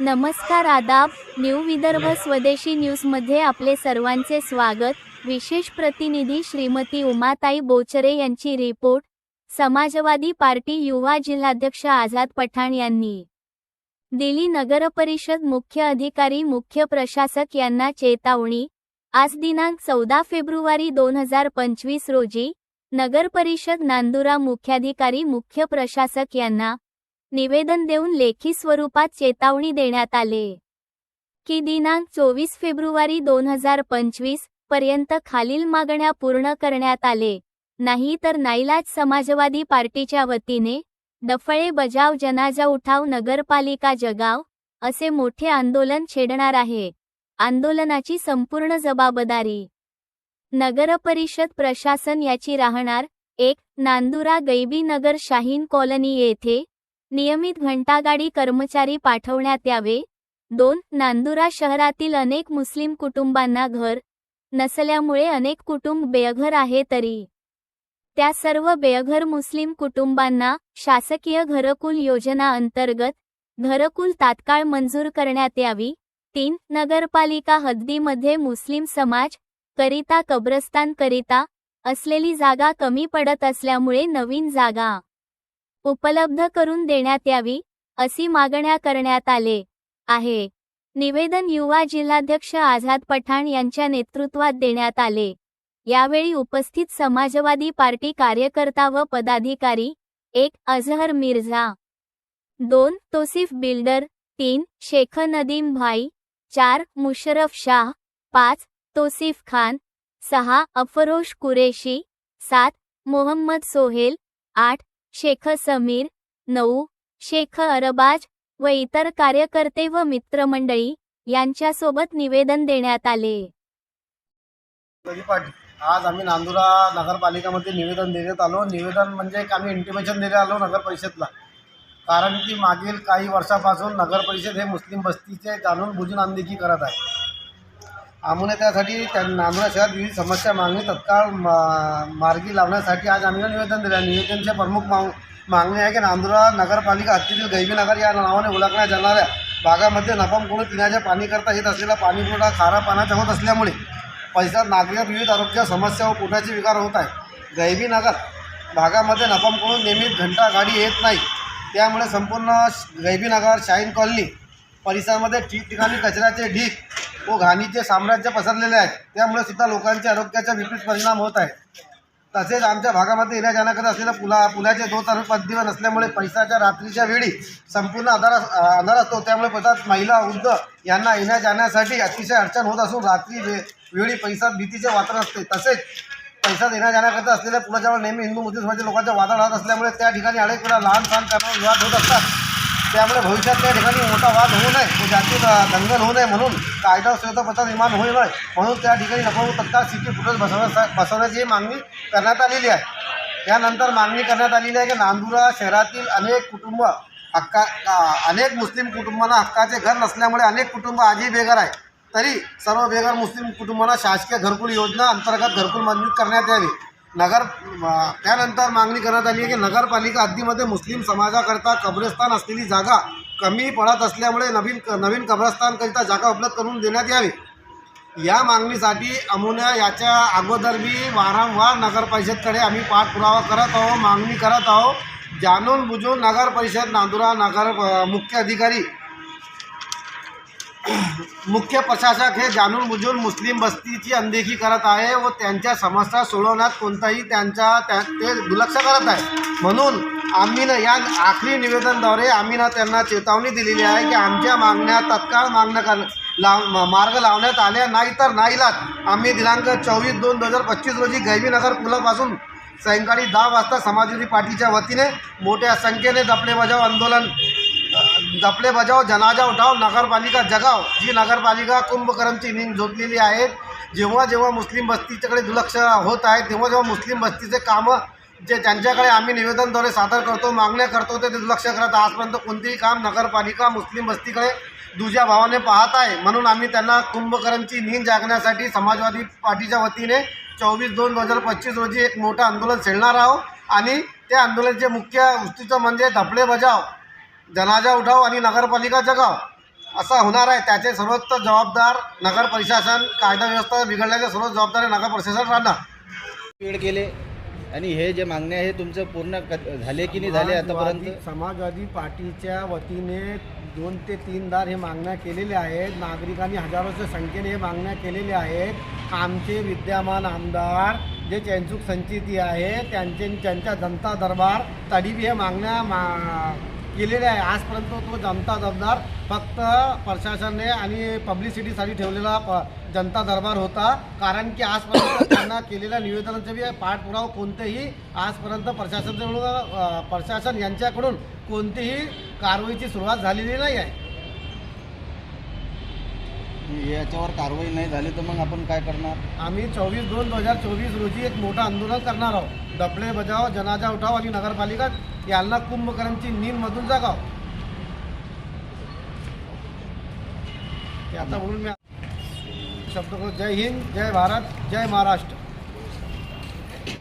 नमस्कार आदाब. न्यू विदर्भ स्वदेशी न्यूजमध्ये आपले सर्वांचे स्वागत. विशेष प्रतिनिधी श्रीमती उमाताई बोचरे यांची रिपोर्ट. समाजवादी पार्टी युवा जिल्हाध्यक्ष आझाद पठाण यांनी. दिली नगरपरिषद मुख्य अधिकारी मुख्य प्रशासक यांना चेतावणी. आज दिनांक चौदा फेब्रुवारी दोन हजार पंचवीस रोजी नगरपरिषद नांदुरा मुख्याधिकारी मुख्य प्रशासक यांना निवेदन देऊन लेखी स्वरूपात चेतावणी देण्यात आले. की दिनांक चोवीस फेब्रुवारी दोन हजार पंचवीसपर्यंत खालील मागण्या पूर्ण करण्यात आले. नाही तर नाईलाज समाजवादी पार्टीच्या वतीने दफळे बजाव जनाजा उठाव नगरपालिका जगाव असे मोठे आंदोलन छेडणार आहे. आंदोलनाची संपूर्ण जबाबदारी. नगरपरिषद प्रशासन याची राहणार एक नांदुरा गैबी नगर शाहीन कॉलनी येथे नियमित घंटागाडी कर्मचारी पाठवण्यात यावे. दोन नांदुरा शहरातील अनेक मुस्लिम कुटुंबांना घर नसल्यामुळे अनेक कुटुंब बेघर आहे तरी. त्या सर्व बेघर मुस्लिम कुटुंबांना शासकीय घरकुल योजना अंतर्गत घरकुल तात्काळ मंजूर करण्यात यावी. तीन नगरपालिका हद्दीमध्ये मुस्लिम समाज करिता कब्रस्तान करिता असलेली जागा कमी पडत असल्यामुळे नवीन जागा उपलब्ध करून देण्यात यावी अशी मागण्या करण्यात आले आहे. निवेदन युवा जिल्हाध्यक्ष आझाद पठाण यांच्या नेतृत्वात देण्यात आले. यावेळी उपस्थित समाजवादी पार्टी कार्यकर्ता व पदाधिकारी एक अझहर मिर्झा दोन तोसिफ बिल्डर तीन शेख नदीम भाई चार मुशरफ शाह पाच तोसिफ खान सहा अफरोश कुरेशी सात मोहम्मद सोहेल आठ शेख समीर नऊ शेख अरबाज व इतर कार्यकर्ते व मित्रमंडळी यांच्यासोबत निवेदन देण्यात आले. आज आम्ही नांदुरा नगरपालिकामध्ये निवेदन देण्यात आलो. निवेदन म्हणजे आम्ही इंटिमेशन देण्यात आलो नगर परिषदला. कारण की मागील काही वर्षापासून नगर परिषद हे मुस्लिम बस्तीचे जाणून बुजून अनदेखी करत आहे. आम्हाला त्यासाठी त्या नांदुरा शहरात विविध समस्या मागणी तत्काळ मा- मार्गी लावण्यासाठी आज आम्ही निवेदन दिलं निवेदनचे प्रमुख माग मागणी आहे की नांदुरा नगरपालिका हत्तीतील गैबीनगर या नावाने ओळखण्यात जाणाऱ्या भागामध्ये नफामकडून पिण्याच्या पाणीकरता येत असलेला पाणीपुरवठा खारा पाण्याचा होत असल्यामुळे परिसरात नागरिक विविध आरोग्य समस्या व पोटाचे विकार होत आहे गैबीनगर भागामध्ये नफामकडून नियमित घंटा गाडी येत नाही. त्यामुळे संपूर्ण गैबीनगर शाहीन कॉलनी परिसरामध्ये ठिकठिकाणी कचऱ्याचे ढीक व घाणीचे साम्राज्य पसरलेले आहे त्यामुळे सुद्धा लोकांच्या आरोग्याचा विपरीत परिणाम होत आहे तसेच आमच्या भागामध्ये येण्या जाण्याकरता असलेल्या पुला पुलाचे दोन तार दिवस नसल्यामुळे पैसाच्या रात्रीच्या वेळी संपूर्ण अंधार अंधार असतो. त्यामुळे पदार्थ महिला वृद्ध यांना येण्या जाण्यासाठी अतिशय अडचण होत असून रात्री वे वेळी पैसात भीतीचे वातावरण असते. तसेच पैसा देण्या जाण्याकरता असलेल्या पुलाच्यावर नेहमी हिंदू मुस्लिम समाजाच्या लोकांच्या वादळ राहत असल्यामुळे त्या ठिकाणी अनेक वेळा लहान सहान कारणावर विवाद होत असतात. त्यामुळे भविष्यात त्या ठिकाणी मोठा वाद होऊ नये व जाती दंगल होऊ नये म्हणून कायदा व सुव्यवस्था निर्माण होऊ नये म्हणून त्या ठिकाणी नको तत्काळ सिटी फुटेज बसवण्या बसवण्याची मागणी करण्यात आलेली आहे. यानंतर मागणी करण्यात आलेली आहे की नांदुरा शहरातील अनेक कुटुंब हक्का अनेक मुस्लिम कुटुंबांना हक्काचे घर नसल्यामुळे अनेक कुटुंब आजही बेघर आहे तरी सर्व बेघर मुस्लिम कुटुंबांना शासकीय घरकुल योजना अंतर्गत घरकुल मंजूर करण्यात यावी. नगर त्यानंतर मागणी करण्यात आली आहे की नगरपालिका हद्दीमध्ये मुस्लिम समाजाकरता कब्रस्तान असलेली जागा कमी पडत असल्यामुळे नवीन नवीन कब्रस्तानकरिता जागा उपलब्ध करून देण्यात यावी. या मागणीसाठी अमुन्या याच्या अगोदर मी वारंवार नगर परिषदकडे आम्ही पाठपुरावा करत आहोत मागणी करत आहोत. जाणून बुजून नगर परिषद नांदुरा नगर मुख्य अधिकारी मुख्य प्रशासक हे जाणून बुजून मुस्लिम बस्तीची अनदेखी करत आहे व त्यांच्या समस्या सोडवण्यात कोणताही त्यांच्या त्या ते दुर्लक्ष करत आहे. म्हणून आम्हीनं या आखरी निवेदनद्वारे आम्ही ना त्यांना चेतावणी दिलेली आहे की आमच्या मागण्या तत्काळ मागण्या कर लाव मार्ग लावण्यात आल्या नाही तर नाईलाज. आम्ही दिनांक चोवीस दोन दोन हजार पच्चीस रोजी गैबीनगर पुलापासून सायंकाळी दहा वाजता समाजवादी पार्टीच्या वतीने मोठ्या संख्येने दपडे बजाव आंदोलन दपले बजाव जनाजा उठाव नगरपालिका जगाव जी नगरपालिका कुंभकर्णची निंग झोपलेली आहे जेव्हा जेव्हा मुस्लिम बस्तीच्याकडे दुर्लक्ष होत आहे तेव्हा जेव्हा मुस्लिम बस्तीचे कामं जे त्यांच्याकडे आम्ही निवेदनद्वारे सादर करतो मागण्या करतो ते दुर्लक्ष करत आजपर्यंत कोणतेही काम नगरपालिका मुस्लिम बस्तीकडे दुजा भावाने पाहत आहे. म्हणून आम्ही त्यांना कुंभकरणची नींद जागण्यासाठी समाजवादी पार्टीच्या वतीने चोवीस दोन दोन हजार पच्चीस रोजी एक मोठं आंदोलन छेडणार आहोत. आणि त्या आंदोलनाचे मुख्य गोष्टीचं म्हणजे धपले बजाव. जनाजा उठाव आणि नगरपालिका जगाव. असं होणार आहे. त्याचे सर्वोच्च जबाबदार नगर प्रशासन कायदा व्यवस्था बिघडल्याचे सर्व जबाबदारी नगर प्रशासन राहणार. वेळ केले. आणि हे जे मागण्या आहे तुमचं पूर्ण क- झाले की नाही झाले आतापर्यंत? समाजवादी- समाजवादी पार्टीच्या वतीने दोन ते तीनदार हे मागण्या केलेल्या आहेत. नागरिकांनी हजारोच्या संख्येने हे मागण्या केलेल्या आहेत. आमचे विद्यमान आमदार जे चैनसुख संचिती आहे त्यांचे त्यांच्या जनता दरबार तडीबी हे मागण्या मा केलेले आहे. आजपर्यंत तो जनता दरबार फक्त प्रशासनाने आणि पब्लिसिटीसाठी ठेवलेला प जनता दरबार होता. कारण की आजपर्यंत त्यांना केलेल्या निवेदनाचे बी पाठपुरावा कोणतेही आजपर्यंत प्रशासनाकडून प्रशासन यांच्याकडून कोणतीही कारवाईची सुरुवात झालेली नाही आहे. याच्यावर कारवाई नाही झाली तर मग आपण काय करणार? आम्ही चोवीस दोन दोन हजार चोवीस रोजी एक मोठं आंदोलन करणार आहोत. डबळे बजाव जनाजा उठाव आणि नगरपालिका यांना कुंभकर्णची नीम मधून जागाव. ते आता म्हणून मी शब्द जय हिंद जय भारत जय महाराष्ट्र.